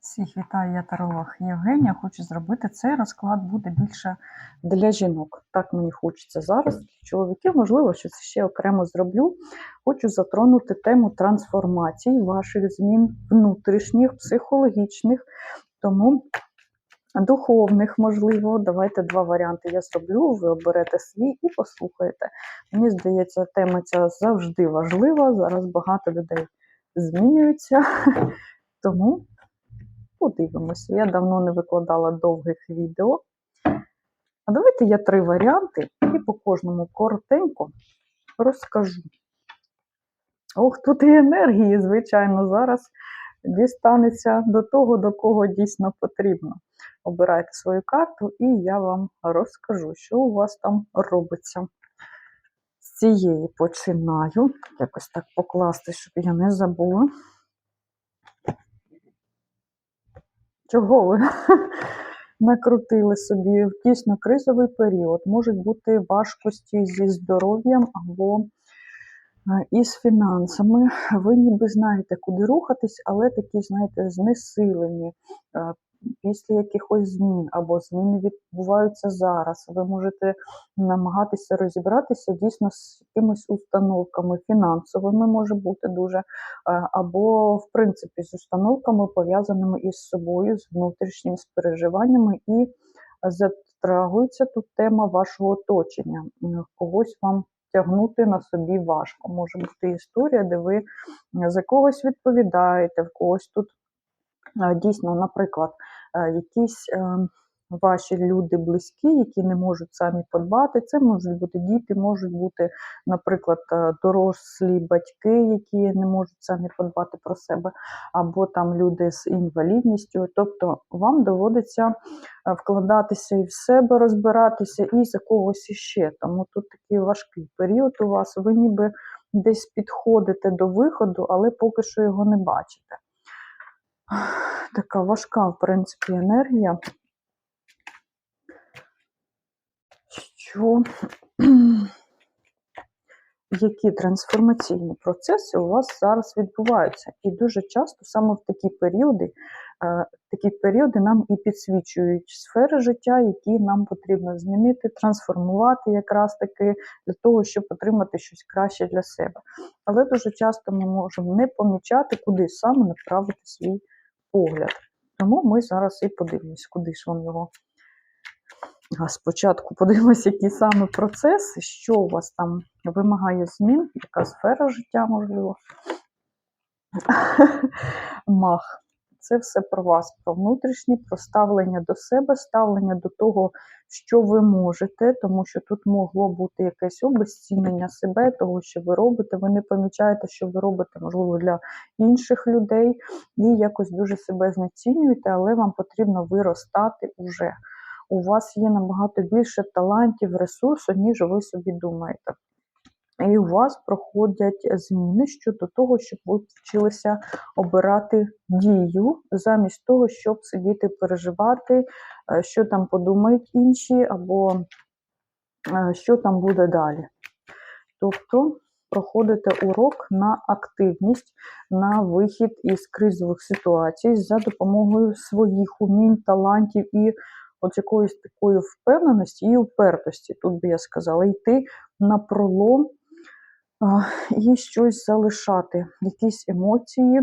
Всіх вітаю, я таролог Євгенія. Хочу зробити цей розклад буде більше для жінок. Так мені хочеться зараз. Для чоловіків, можливо, що це ще окремо зроблю. Хочу затронути тему трансформації ваших змін внутрішніх, психологічних, тому духовних, можливо. Давайте два варіанти я зроблю. Ви оберете свій і послухаєте. Мені здається, тема ця завжди важлива. Зараз багато людей змінюються. Тому Подивимося. Я давно не викладала довгих відео. А давайте я три варіанти і по кожному коротенько розкажу. Ох, тут і енергії, звичайно, зараз дістанеться до того, до кого дійсно потрібно. Обирайте свою карту, і я вам розкажу, що у вас там робиться. З цієї починаю. Якось так покласти, щоб я не забула. Чого ви накрутили собі в дійсно кризовий період? Можуть бути важкості зі здоров'ям або е, із фінансами. Ви ніби знаєте, куди рухатись, але такі, знаєте, знесилені е, після якихось змін, або зміни відбуваються зараз. Ви можете намагатися розібратися дійсно з якимись установками фінансовими, може бути дуже, е, або, в принципі, з установками, пов'язаними із собою, з внутрішніми переживаннями, і затрагується тут тема вашого оточення. Когось вам тягнути на собі важко. Може бути історія, де ви за когось відповідаєте, в когось тут дійсно, наприклад, е, якісь е, ваші люди близькі, які не можуть самі подбати. Це можуть бути діти, можуть бути, наприклад, е, дорослі батьки, які не можуть самі подбати про себе, або там люди з інвалідністю. Тобто вам доводиться вкладатися і в себе, розбиратися, і за когось іще. Тому тут такий важкий період у вас. Ви ніби десь підходите до виходу, але поки що його не бачите така важка, в принципі, енергія. Що які трансформаційні процеси у вас зараз відбуваються? І дуже часто саме в такі періоди, е, такі періоди нам і підсвічують сфери життя, які нам потрібно змінити, трансформувати якраз таки для того, щоб отримати щось краще для себе. Але дуже часто ми можемо не помічати, куди саме направити свій погляд. Тому ми зараз і подивимось, куди ж вам його. А спочатку подивимося, які саме процеси, що у вас там вимагає змін, яка сфера життя, можливо. Мах. Це все про вас, про внутрішнє, про ставлення до себе, ставлення до того, що ви можете, тому що тут могло бути якесь обезцінення себе, того, що ви робите. Ви не помічаєте, що ви робите, можливо, для інших людей, і якось дуже себе знецінюєте, але вам потрібно виростати уже. У вас є набагато більше талантів, ресурсу, ніж ви собі думаєте. І у вас проходять зміни щодо того, щоб ви вчилися обирати дію, замість того, щоб сидіти переживати, е, що там подумають інші, або е, що там буде далі. Тобто проходите урок на активність, на вихід із кризових ситуацій за допомогою своїх умінь, талантів і от якоїсь такої впевненості і упертості, тут би я сказала, йти на пролом і щось залишати, якісь емоції,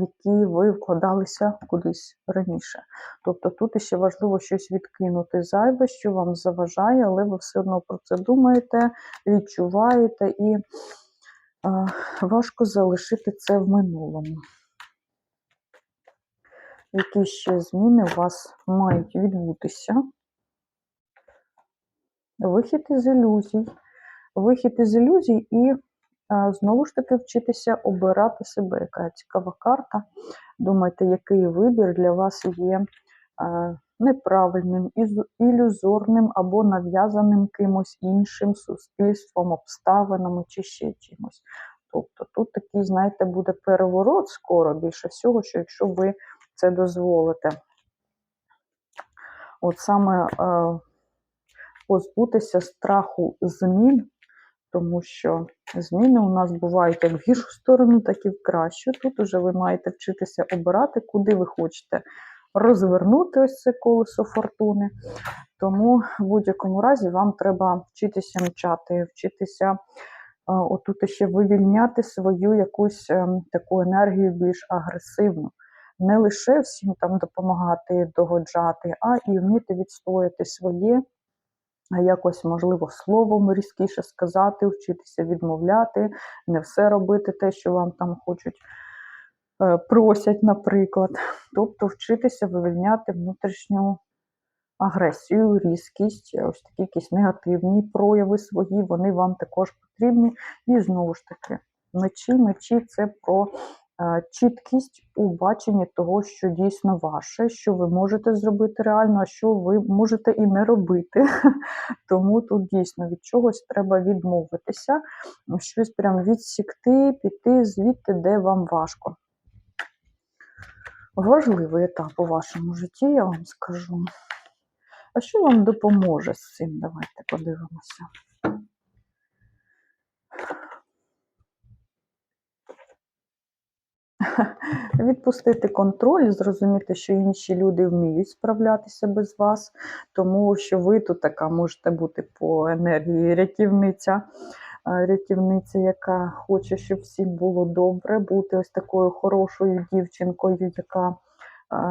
які ви вкладалися кудись раніше. Тобто тут ще важливо щось відкинути зайве, що вам заважає, але ви все одно про це думаєте, відчуваєте, і важко залишити це в минулому. Які ще зміни у вас мають відбутися? Вихід із ілюзій вихід із ілюзій і знову ж таки вчитися обирати себе. Яка цікава карта. Думайте, який вибір для вас є неправильним, ілюзорним або нав'язаним кимось іншим суспільством, обставинами чи ще чимось. Тобто тут такий, знаєте, буде переворот скоро, більше всього, що якщо ви це дозволите. От саме е, позбутися страху змін тому що зміни у нас бувають як в гіршу сторону, так і в кращу. Тут уже ви маєте вчитися обирати, куди ви хочете розвернути ось це колесо фортуни. Тому в будь-якому разі вам треба вчитися мчати, вчитися е, отут ще вивільняти свою якусь ем, таку енергію більш агресивну. Не лише всім там допомагати, догоджати, а і вміти відстояти своє, якось, можливо, словом різкіше сказати, вчитися відмовляти, не все робити те, що вам там хочуть, е, просять, наприклад. Тобто вчитися вивільняти внутрішню агресію, різкість, ось такі якісь негативні прояви свої, вони вам також потрібні. І знову ж таки, мечі, мечі це про е, чіткість у баченні того, що дійсно ваше, що ви можете зробити реально, а що ви можете і не робити. Тому тут дійсно від чогось треба відмовитися, щось прям відсікти, піти звідти, де вам важко. Важливий етап у вашому житті, я вам скажу. А що вам допоможе з цим? Давайте подивимося. Відпустити контроль, зрозуміти, що інші люди вміють справлятися без вас, тому що ви тут така можете бути по енергії рятівниця, рятівниця, яка хоче, щоб всім було добре, бути ось такою хорошою дівчинкою, яка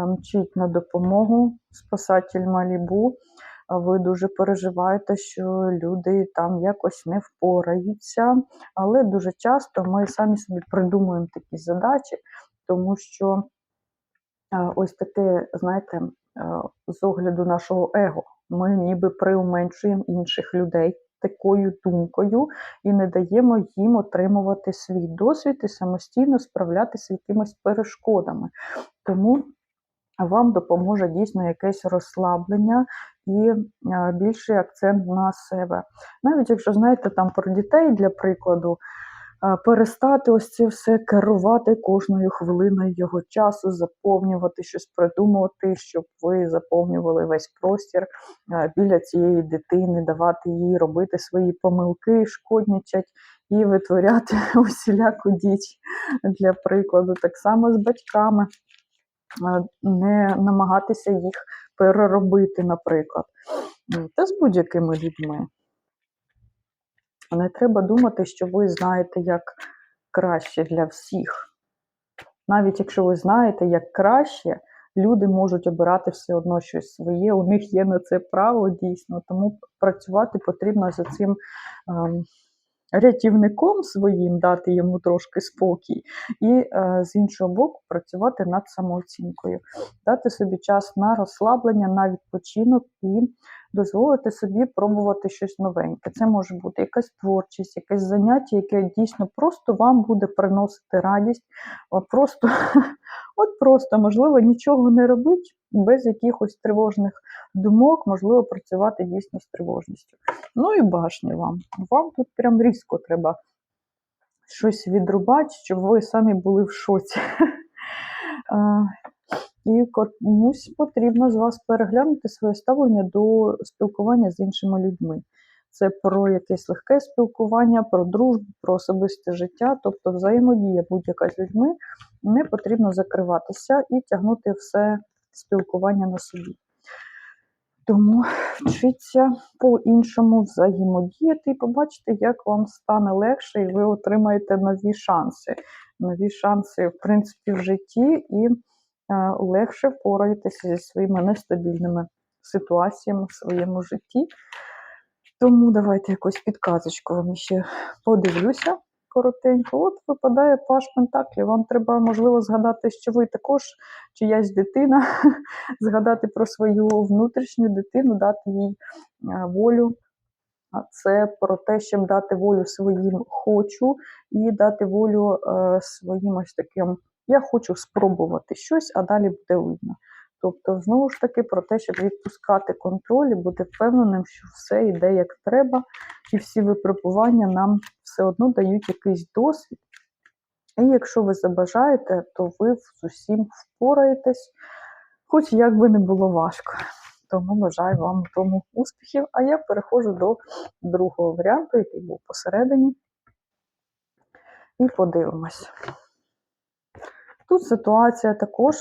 мчить на допомогу, спасатель Малібу. Ви дуже переживаєте, що люди там якось не впораються, але дуже часто ми самі собі придумуємо такі задачі, тому що е, ось таке, знаєте, е, з огляду нашого его, ми ніби приуменшуємо інших людей такою думкою і не даємо їм отримувати свій досвід і самостійно справлятися якимись перешкодами. Тому вам допоможе дійсно якесь розслаблення і е, більший акцент на себе. Навіть якщо знаєте там про дітей, для прикладу, е, перестати ось це все керувати кожною хвилиною його часу, заповнювати щось придумувати, щоб ви заповнювали весь простір е, біля цієї дитини, давати їй робити свої помилки, шкоднічать і витворяти усіляку діч для прикладу. Так само з батьками не намагатися їх переробити, наприклад. Та з будь-якими людьми. Не треба думати, що ви знаєте, як краще для всіх. Навіть якщо ви знаєте, як краще, люди можуть обирати все одно щось своє, у них є на це право дійсно, тому працювати потрібно за цим. Рятівником своїм, дати йому трошки спокій, і е, з іншого боку, працювати над самооцінкою, дати собі час на розслаблення, на відпочинок і дозволити собі пробувати щось новеньке. Це може бути якась творчість, якесь заняття, яке дійсно просто вам буде приносити радість. Просто, От просто, можливо, нічого не робить без якихось тривожних думок, можливо, працювати дійсно з тривожністю. Ну і башні вам. Вам тут прям різко треба щось відрубати, щоб ви самі були в шоці. І комусь потрібно з вас переглянути своє ставлення до спілкування з іншими людьми. Це про якесь легке спілкування, про дружбу, про особисте життя, тобто взаємодія будь-яка з людьми, не потрібно закриватися і тягнути все спілкування на собі. Тому вчіться по-іншому взаємодіяти і побачите, як вам стане легше, і ви отримаєте нові шанси. Нові шанси, в принципі, в житті, і е, легше впораєтеся зі своїми нестабільними ситуаціями в своєму житті. Тому давайте якусь підказочку вам ще подивлюся коротенько. От випадає паш Пентаклі. Вам треба, можливо, згадати, що ви також чиясь дитина, згадати про свою внутрішню дитину, дати їй волю. Це про те, щоб дати волю своїм хочу і дати волю е, своїм ось таким. Я хочу спробувати щось, а далі буде видно. Тобто, знову ж таки, про те, щоб відпускати контроль і бути впевненим, що все йде як треба, і всі випробування нам все одно дають якийсь досвід. І якщо ви забажаєте, то ви з усім впораєтесь, хоч як би не було важко. Тому бажаю вам у тому успіхів. А я переходжу до другого варіанту, який був посередині. І подивимось. Тут ситуація також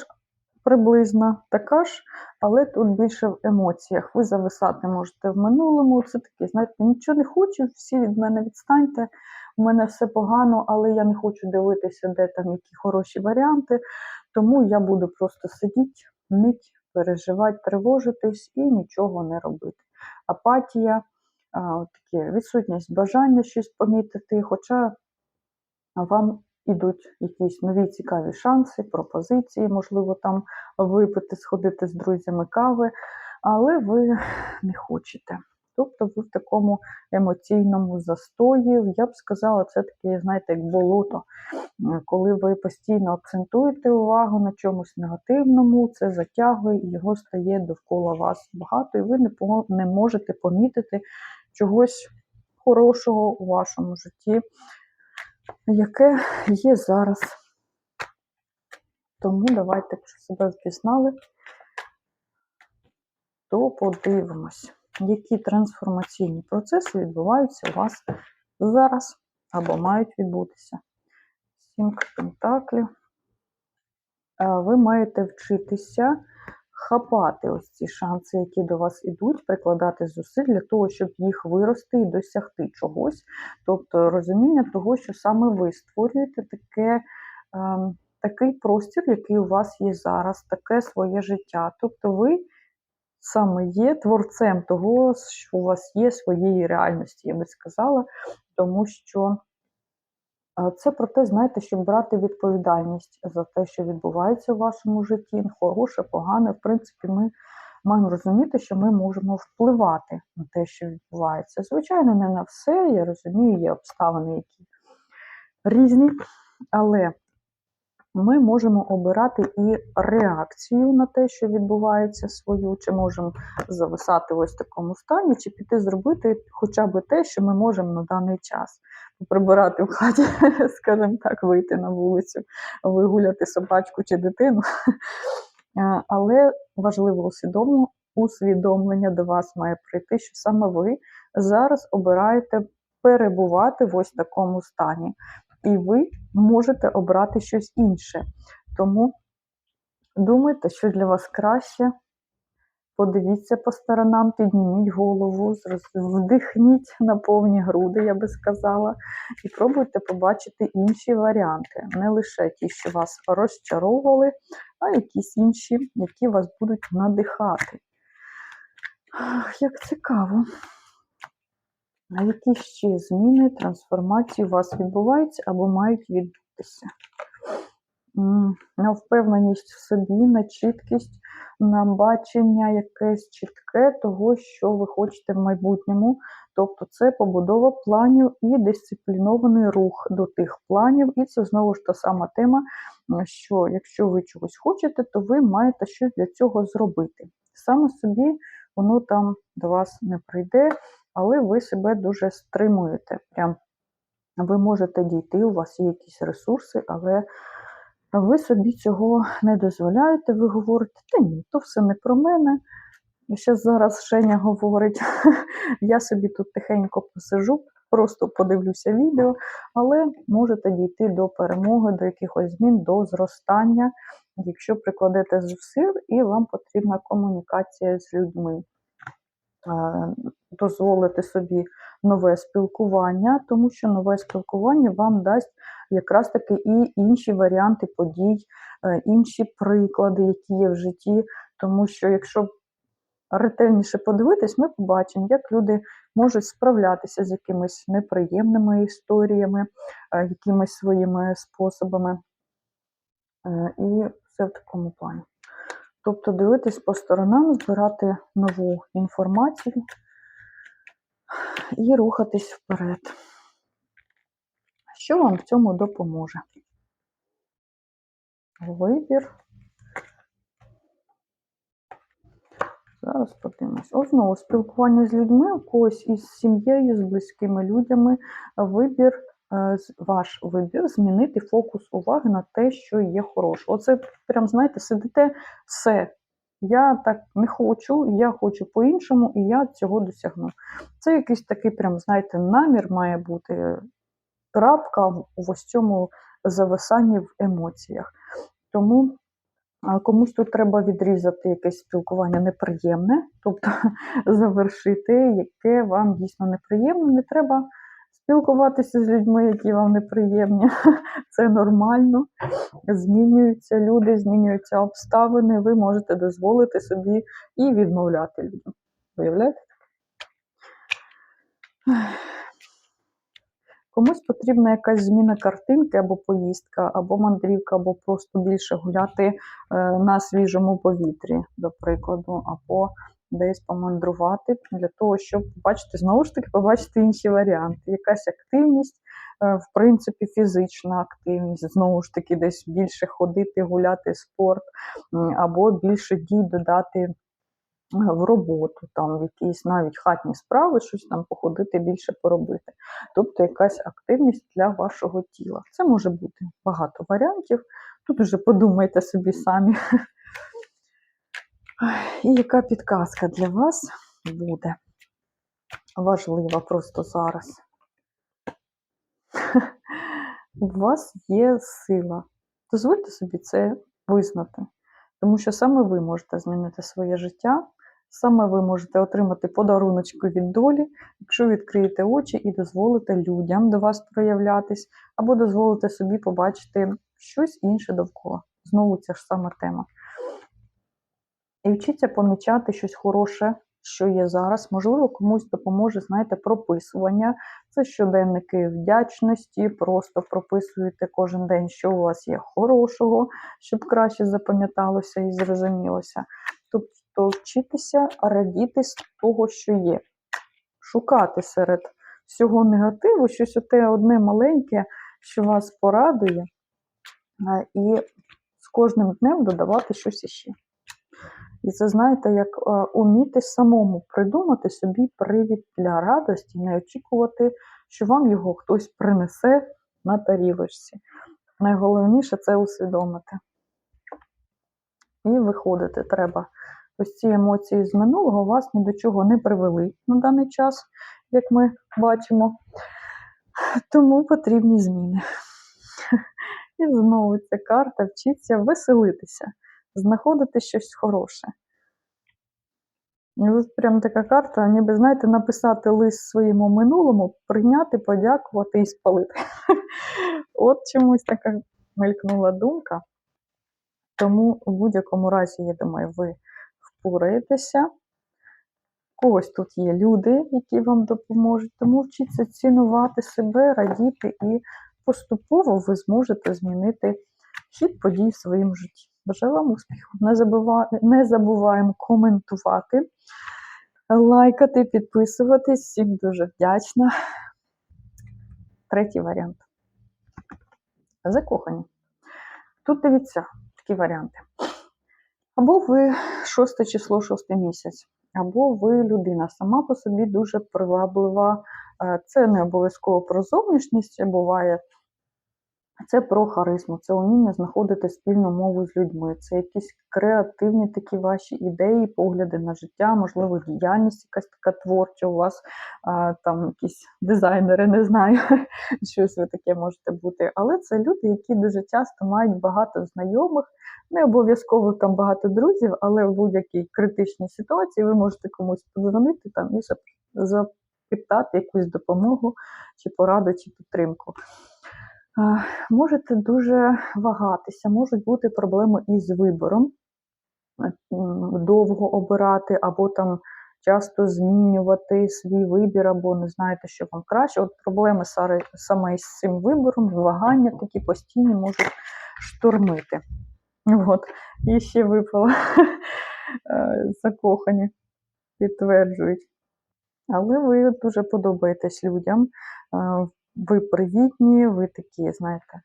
приблизна така ж, але тут більше в емоціях. Ви зависати можете в минулому. Це таке, знаєте, нічого не хочу, всі від мене відстаньте. У мене все погано, але я не хочу дивитися, де там які хороші варіанти. Тому я буду просто сидіти, нить, переживати, тривожитись і нічого не робити. Апатія, таке, відсутність бажання щось помітити, хоча вам ідуть якісь нові цікаві шанси, пропозиції, можливо, там випити, сходити з друзями кави, але ви не хочете. Тобто ви в такому емоційному застої, я б сказала, це таке, знаєте, як болото. Коли ви постійно акцентуєте увагу на чомусь негативному, це затягує і його стає довкола вас багато, і ви не, можете помітити чогось хорошого у вашому житті, яке є зараз. Тому давайте, якщо себе впізнали, то подивимось, які трансформаційні процеси відбуваються у вас зараз або мають відбутися. Сімка пентаклів. Е, Ви маєте вчитися хапати ось ці шанси, які до вас ідуть, прикладати зусиль для того, щоб їх вирости і досягти чогось. Тобто розуміння того, що саме ви створюєте таке, ем, такий простір, який у вас є зараз, таке своє життя. Тобто ви саме є творцем того, що у вас є своєї реальності, я би сказала, тому що Це про те, знаєте, щоб брати відповідальність за те, що відбувається в вашому житті, хороше, погане. В принципі, ми маємо розуміти, що ми можемо впливати на те, що відбувається. Звичайно, не на все. Я розумію, є обставини, які різні, але ми можемо обирати і реакцію на те, що відбувається свою, чи можемо зависати в ось такому стані, чи піти зробити хоча б те, що ми можемо на даний час. Прибирати в хаті, скажімо так, вийти на вулицю, вигуляти собачку чи дитину. Але важливо усвідомлення, усвідомлення до вас має прийти, що саме ви зараз обираєте перебувати в ось такому стані. І ви можете обрати щось інше. Тому думайте, що для вас краще. Подивіться по сторонам, підніміть голову, вдихніть на повні груди, я би сказала, і пробуйте побачити інші варіанти. Не лише ті, що вас розчаровували, а якісь інші, які вас будуть надихати. Ах, Як цікаво. А які ще зміни, трансформації у вас відбуваються або мають відбутися? На впевненість в собі, на чіткість, на бачення якесь чітке того, що ви хочете в майбутньому. Тобто це побудова планів і дисциплінований рух до тих планів. І це знову ж та сама тема, що якщо ви чогось хочете, то ви маєте щось для цього зробити. Саме собі воно там до вас не прийде, але ви себе дуже стримуєте. Прям ви можете дійти, у вас є якісь ресурси, але ви собі цього не дозволяєте. Ви говорите, та ні, то все не про мене. Ще зараз Женя говорить, я собі тут тихенько посижу, просто подивлюся відео, але можете дійти до перемоги, до якихось змін, до зростання, якщо прикладете зусиль і вам потрібна комунікація з людьми. Е, Дозволити собі нове спілкування, тому що нове спілкування вам дасть якраз таки і інші варіанти подій, е, інші приклади, які є в житті. Тому що якщо ретельніше подивитись, ми побачимо, як люди можуть справлятися з якимись неприємними історіями, е, якимись своїми способами. І все в такому плані. Тобто дивитись по сторонам, збирати нову інформацію і рухатись вперед. Що вам в цьому допоможе? Вибір. Зараз подивимось. О, знову спілкування з людьми, у когось із сім'єю, з близькими людьми. Вибір, ваш вибір змінити фокус уваги на те, що є хороше. Оце прям, знаєте, сидите, все. Я так не хочу, я хочу по-іншому, і я цього досягну. Це якийсь такий, прям, знаєте, намір має бути, крапка в ось цьому зависанні в емоціях. Тому комусь тут треба відрізати якесь спілкування неприємне, тобто завершити, яке вам дійсно неприємно. Не треба спілкуватися з людьми, які вам неприємні. Це нормально. Змінюються люди, змінюються обставини. Ви можете дозволити собі і відмовляти людям. Виявляєте? Комусь потрібна якась зміна картинки або поїздка, або мандрівка, або просто більше гуляти е, на свіжому повітрі, до прикладу, або десь помандрувати для того, щоб побачити, знову ж таки, побачити інші варіанти. Якась активність, е, в принципі, фізична активність, знову ж таки, десь більше ходити, гуляти, спорт, або більше дій додати в роботу, там, в якісь навіть хатні справи, щось там походити, більше поробити. Тобто якась активність для вашого тіла. Це може бути багато варіантів. Тут уже подумайте собі самі. І яка підказка для вас буде важлива просто зараз. У вас є сила. Дозвольте собі це визнати. Тому що саме ви можете змінити своє життя, саме ви можете отримати подаруночку від долі, якщо відкриєте очі і дозволите людям до вас проявлятись, або дозволите собі побачити щось інше довкола. Знову ця ж сама тема. І вчіться помічати щось хороше, що є зараз. Можливо, комусь допоможе, знаєте, прописування. Це щоденники вдячності, просто прописуєте кожен день, що у вас є хорошого, щоб краще запам'яталося і зрозумілося. Тобто вчитися радіти з того, що є. Шукати серед всього негативу щось оте одне маленьке, що вас порадує, і з кожним днем додавати щось іще. І це, знаєте, як е, уміти самому придумати собі привід для радості, не очікувати, що вам його хтось принесе на тарілочці. Найголовніше це усвідомити. І виходити треба. Ось ці емоції з минулого вас ні до чого не привели на даний час, як ми бачимо. Тому потрібні зміни. І знову ця карта вчиться веселитися знаходити щось хороше. Ось прям така карта, ніби, знаєте, написати лист своєму минулому, прийняти, подякувати і спалити. От чомусь така мелькнула думка. Тому у будь-якому разі, я думаю, ви впораєтеся. Когось тут є люди, які вам допоможуть, тому вчіться цінувати себе, радіти, і поступово ви зможете змінити хід подій в своєму житті. Бажаю вам успіху. Не, забува... Не забуваємо коментувати, лайкати, підписуватись. Всім дуже вдячна. Третій варіант. Закохані. Тут дивіться такі варіанти. Або ви шосте число, шостий місяць, або ви людина сама по собі дуже приваблива. Е, Це не обов'язково про зовнішність, буває це про харизму, це вміння знаходити спільну мову з людьми, це якісь креативні такі ваші ідеї, погляди на життя, можливо, діяльність якась така творча у вас, а, там якісь дизайнери, не знаю, щось ви таке можете бути. Але це люди, які дуже часто мають багато знайомих, не обов'язково там багато друзів, але в будь-якій критичній ситуації ви можете комусь подзвонити там і запитати якусь допомогу, чи пораду, чи підтримку. Можете дуже вагатися, можуть бути проблеми із вибором, е, довго обирати, або там часто змінювати свій вибір, або не знаєте, що вам краще. От проблеми саме із цим вибором, вагання такі постійні можуть штормити. От. І ще випало е, закохані, підтверджують. Але ви дуже подобаєтесь людям. Ви привітні, ви такі, знаєте,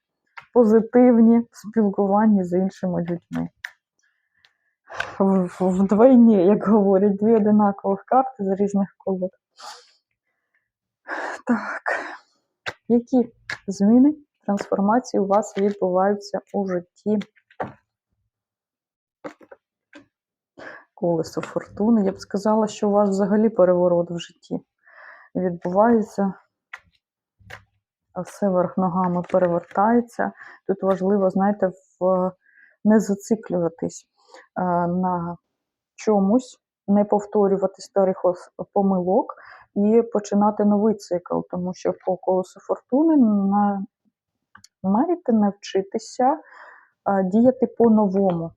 позитивні в спілкуванні з іншими людьми. Вдвойні, як говорять, дві одинакових карти з різних колод. Так, які зміни, трансформації у вас відбуваються у житті? Колесо фортуни. Я б сказала, що у вас взагалі переворот в житті відбувається. Все верх ногами перевертається. Тут важливо, знаєте, в... не зациклюватись е, на чомусь, не повторювати старих помилок і починати новий цикл, тому що по колесу фортуни на... маєте навчитися а, діяти по-новому.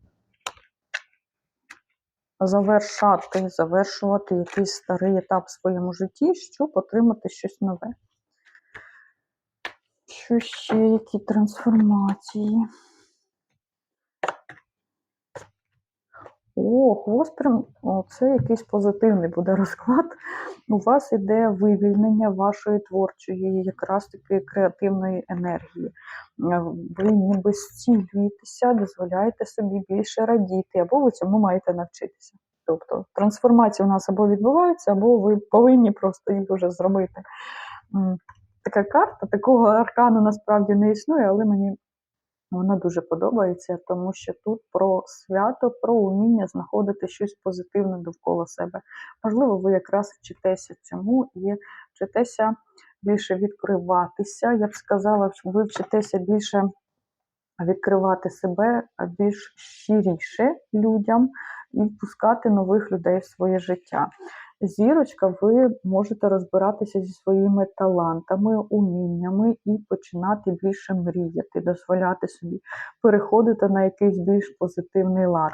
Завершати, завершувати якийсь старий етап в своєму житті, щоб отримати щось нове. Що ще, які трансформації? О, хвост прям, о, це якийсь позитивний буде розклад. У вас іде вивільнення вашої творчої, якраз таки креативної енергії. Е, Ви ніби зцілюєтеся, дозволяєте собі більше радіти, або ви цьому маєте навчитися. Тобто трансформації у нас або відбуваються, або ви повинні просто їх вже зробити. Така карта, такого аркану насправді не існує, але мені вона дуже подобається, тому що тут про свято, про уміння знаходити щось позитивне довкола себе. Можливо, ви якраз вчитеся цьому і вчитеся більше відкриватися. Я б сказала, що ви вчитеся більше відкривати себе більш щиріше людям і впускати нових людей в своє життя. Зірочка, ви можете розбиратися зі своїми талантами, уміннями і починати більше мріяти, дозволяти собі переходити на якийсь більш позитивний лад.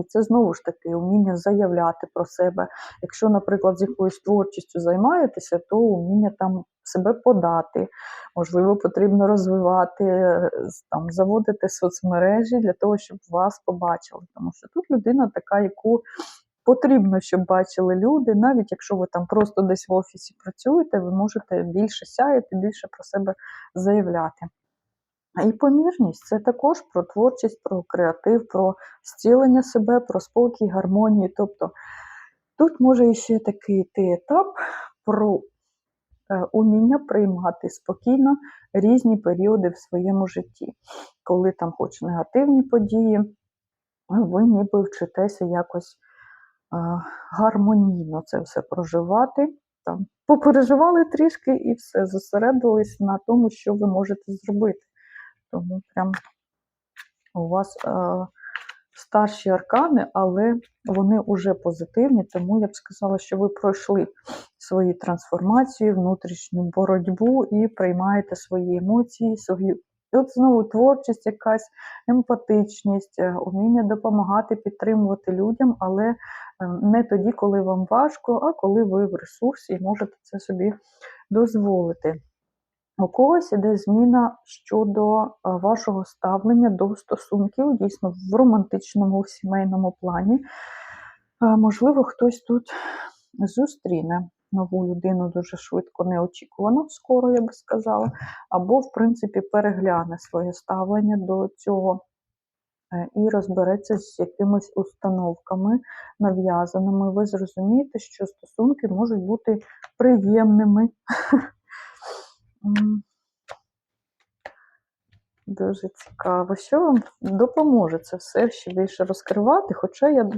І це знову ж таки уміння заявляти про себе. Якщо, наприклад, з якоюсь творчістю займаєтеся, то уміння там себе подати. Можливо, потрібно розвивати, е, там, заводити соцмережі для того, щоб вас побачили. Тому що тут людина така, яку потрібно, щоб бачили люди, навіть якщо ви там просто десь в офісі працюєте, ви можете більше сяяти, більше про себе заявляти. І помірність це також про творчість, про креатив, про зцілення себе, про спокій, гармонію. Тобто тут може ще такий йти етап про е, уміння приймати спокійно різні періоди в своєму житті, коли там хоч негативні події, ви ніби вчитеся якось гармонійно це все проживати. Там, попереживали трішки і все, зосередились на тому, що ви можете зробити. Тому прям у вас е, старші аркани, але вони вже позитивні, тому я б сказала, що ви пройшли свої трансформації, внутрішню боротьбу і приймаєте свої емоції, свої. І от знову творчість, якась емпатичність, е, уміння допомагати, підтримувати людям, але е, не тоді, коли вам важко, а коли ви в ресурсі і можете це собі дозволити. У когось іде зміна щодо е, вашого ставлення до стосунків, дійсно в романтичному, в сімейному плані. Можливо, хтось тут зустріне нову людину дуже швидко, неочікувано, скоро, я би сказала, або, в принципі, перегляне своє ставлення до цього е, і розбереться з якимись установками нав'язаними. Ви зрозумієте, що стосунки можуть бути приємними. Дуже цікаво. Що вам допоможе це все ще більше розкривати? Хоча я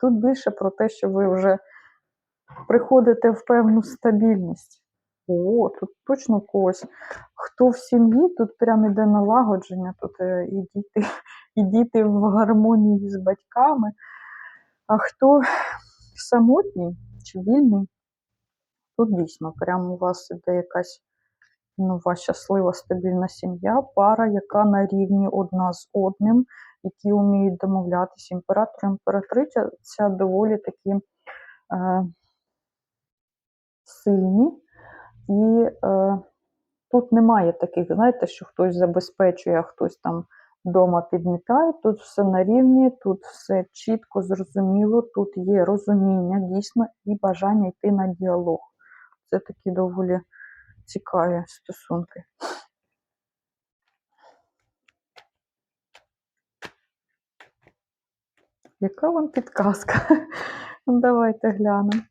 тут більше про те, що ви вже приходите в певну стабільність. О, тут точно когось. Хто в сім'ї, тут прям іде налагодження, тут е, і діти, і діти в гармонії з батьками. А хто самотній чи вільний, тут дійсно прямо у вас іде якась нова щаслива стабільна сім'я, пара, яка на рівні одна з одним, які вміють домовлятися. Імператор, імператриця це доволі такі е, сильні. І е, тут немає таких, знаєте, що хтось забезпечує, а хтось там вдома підмітає. Тут все на рівні, тут все чітко, зрозуміло, тут є розуміння дійсно і бажання йти на діалог. Це такі доволі цікаві стосунки. Яка вам підказка? Ну, Давайте глянемо.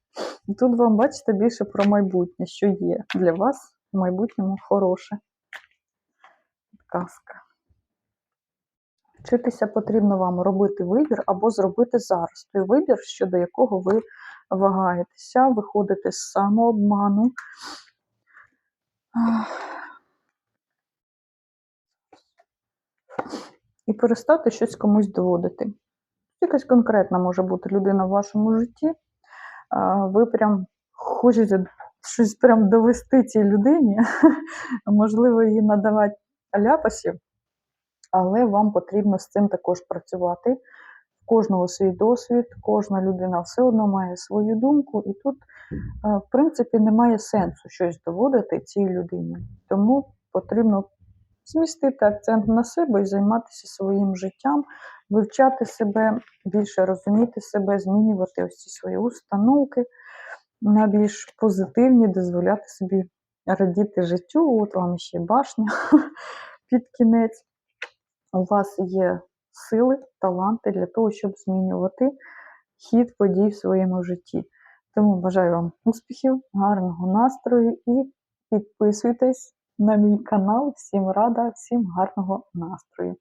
Тут вам, бачите, більше про майбутнє, що є для вас в майбутньому хороше. Підказка. Вчитися потрібно вам робити вибір або зробити зараз той вибір, щодо якого ви вагаєтеся, виходите з самообману. І перестати щось комусь доводити. Якась конкретна може бути людина в вашому житті. Ви прям хочете щось прям довести цій людині, можливо, їй надавати ляпасів, але вам потрібно з цим також працювати. В кожного свій досвід, кожна людина все одно має свою думку, і тут, в принципі, немає сенсу щось доводити цій людині. Тому потрібно змістити акцент на себе і займатися своїм життям, вивчати себе, більше розуміти себе, змінювати ось ці свої установки на більш позитивні, дозволяти собі радіти життю. От вам ще башня під кінець. У вас є сили, таланти для того, щоб змінювати хід подій в своєму житті. Тому бажаю вам успіхів, гарного настрою і підписуйтесь на мій канал. Всім рада, всім гарного настрою!